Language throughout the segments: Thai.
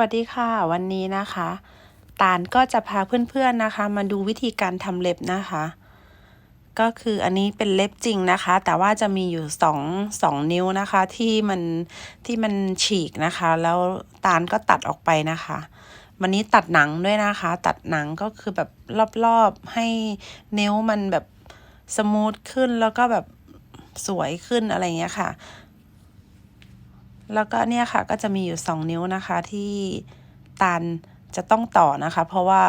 วัสดีค่ะ วันนี้นะคะ ตาลก็จะพาเพื่อนๆนะคะ มาดูวิธีการทำเล็บนะคะ ก็คืออันนี้เป็นเล็บจริงนะคะ แต่ว่าจะมีอยู่สองสองนิ้วนะคะที่มันที่มันฉีกนะคะ แล้วตาลก็ตัดออกไปนะคะ วันนี้ตัดหนังด้วยนะคะ ตัดหนังก็คือแบบรอบๆให้นิ้วมันแบบสมูทขึ้นแล้วก็แบบสวยขึ้นอะไรเงี้ยค่ะ แล้วก็เนี่ยค่ะก็จะมีอยู่สองนิ้วนะคะที่ตาลจะต้องต่อนะคะ เพราะว่า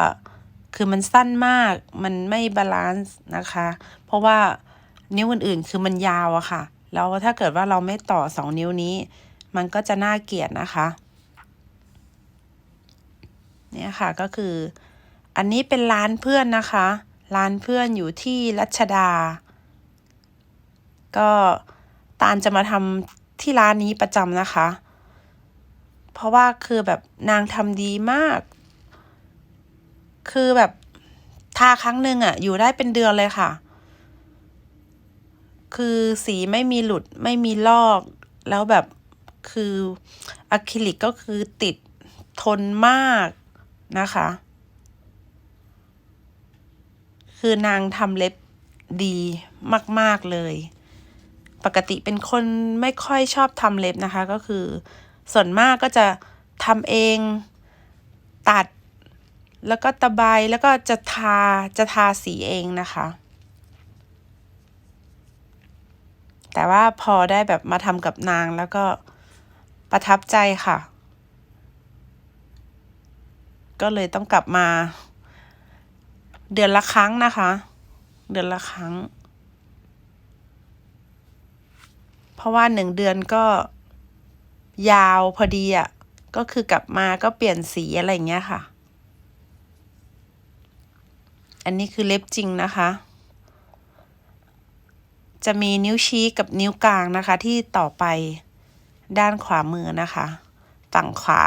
คือมันสั้นมากมันไม่บาลานซ์นะคะ เพราะว่านิ้วอื่นๆ คือมันยาวอะค่ะ แล้วถ้าเกิดว่าเราไม่ต่อสองนิ้วนี้ มันก็จะน่าเกลียดนะคะ เนี่ยค่ะก็คือ อันนี้เป็นร้านเพื่อนนะคะ ร้านเพื่อนอยู่ที่รัชดา ก็ตาลจะมาทำ ที่ร้านนี้ประจำนะคะ เพราะว่าคือแบบนางทำดีมาก คือแบบทาครั้งหนึ่งอะอยู่ได้เป็นเดือนเลยค่ะ คือสีไม่มีหลุดไม่มีลอก แล้วแบบคืออะคริลิกก็คือติดทนมากนะคะ คือนางทำเล็บดีมาก ๆ เลย ปกติเป็นคนไม่ค่อยชอบทำเล็บนะคะ ก็คือ ส่วนมากก็จะทำเองตัด แล้วก็ตะไบแล้วก็จะทาจะทาสีเองนะคะ แต่ว่าพอได้แบบมาทำกับนางแล้วก็ประทับใจค่ะ ก็เลยต้องกลับมา เดือนละครั้งนะคะ เดือนละครั้ง เพ ราะว่าหนึ่งเดือนก็ยาวพอดีอะ่ะ ก็คือกลับมาก็เปลี่ยนสีอะไรอย่างเงี้ยค่ะ อันนี้คือเล็บจริงนะคะ จะมีนิ้วชี้กับนิ้วกลางนะคะ ที่ต่อไปด้านขวามือนะคะ ฝั่งขวา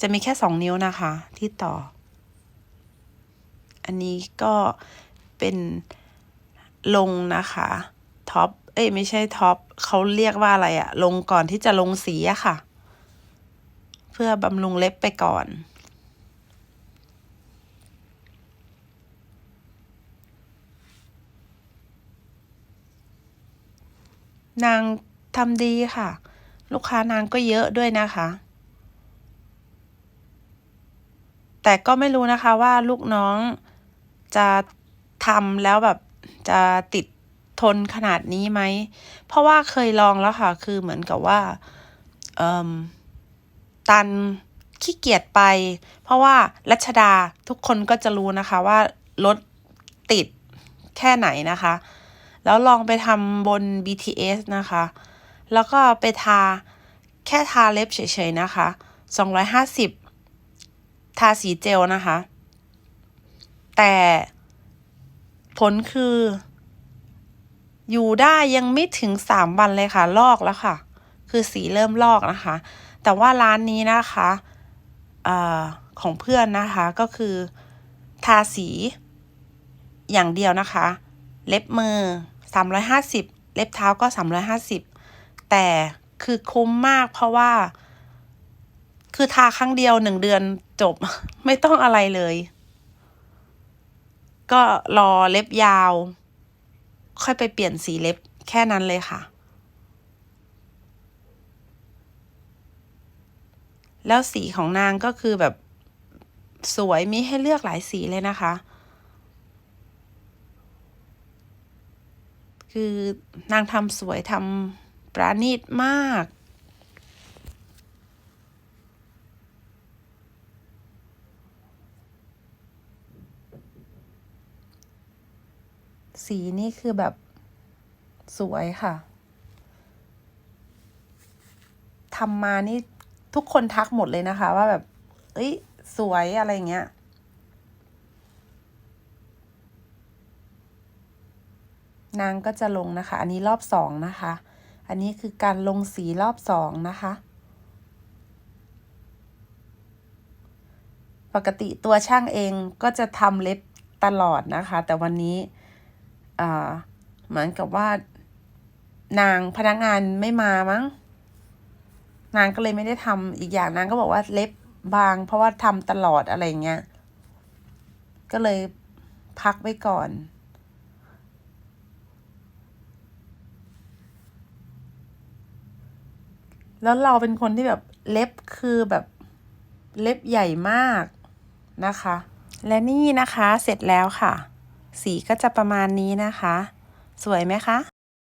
จะมีแค่สองนิ้วนะคะ ที่ต่อ อันนี้ก็เป็นลงนะคะท็อป อ้ยไม่ใช่ท็อปเขาเรียกว่าอะไรอะลงก่อนที่จะลงสีอะค่ะ เพื่อบำรุงเล็บไปก่อนนางทำดีค่ะ ลูกค้านางก็เยอะด้วยนะคะ แต่ก็ไม่รู้นะคะว่าลูกน้องจะทำแล้วแบบจะติด ทนขนาดนี้ไหม เพราะว่าเคยลองแล้วค่ะ คือเหมือนกับว่าตันขี้เกียจไป เพราะว่ารัชดาทุกคนก็จะรู้นะคะว่ารถติดแค่ไหนนะคะ แล้วลองไปทำบน BTS นะคะ แล้วก็ไปทาแค่ทาเล็บเฉยๆนะคะ250 ทาสีเจลนะคะ แต่ผลคือ อยู่ได้ยังไม่ถึงสามวันเลยค่ะ ลอกแล้วค่ะ คือสีเริ่มลอกนะคะ แต่ว่าร้านนี้นะคะอของเพื่อนนะคะก็คือ ทาสี อย่างเดียวนะคะ เล็บมือ 350 เล็บเท้าก็ 350 แต่คือคุ้มมากเพราะว่า คือทาครั้งเดียวหนึ่งเดือนจบ ไม่ต้องอะไรเลย ก็รอเล็บยาว ค่อยไปเปลี่ยนสีเล็บแค่นั้นเลยค่ะ แล้วสีของนางก็คือแบบสวยมีให้เลือกหลายสีเลยนะคะ คือนางทำสวยทำประณีตมาก สีนี่คือแบบสวยค่ะทำมานี่ทุกคนทักหมดเลยนะคะ ว่าแบบ เอ้ย สวยอะไรเงี้ย นางก็จะลงนะคะ อันนี้รอบสองนะคะ อันนี้คือการลงสีรอบสองนะคะ ปกติตัวช่างเองก็จะทำเล็บตลอดนะคะ แต่วันนี้ เหมือนกับว่า นางพนักงานไม่มามั้ง นางก็เลยไม่ได้ทำอีกอย่างนางก็บอกว่าเล็บบาง เพราะว่าทำตลอดอะไรเงี้ย ก็เลยพักไว้ก่อนแล้วเราเป็นคนที่แบบเล็บคือแบบเล็บใหญ่มากนะคะ และนี่นะคะเสร็จแล้วค่ะ สีก็จะประมาณนี้นะคะ สวยไหมคะ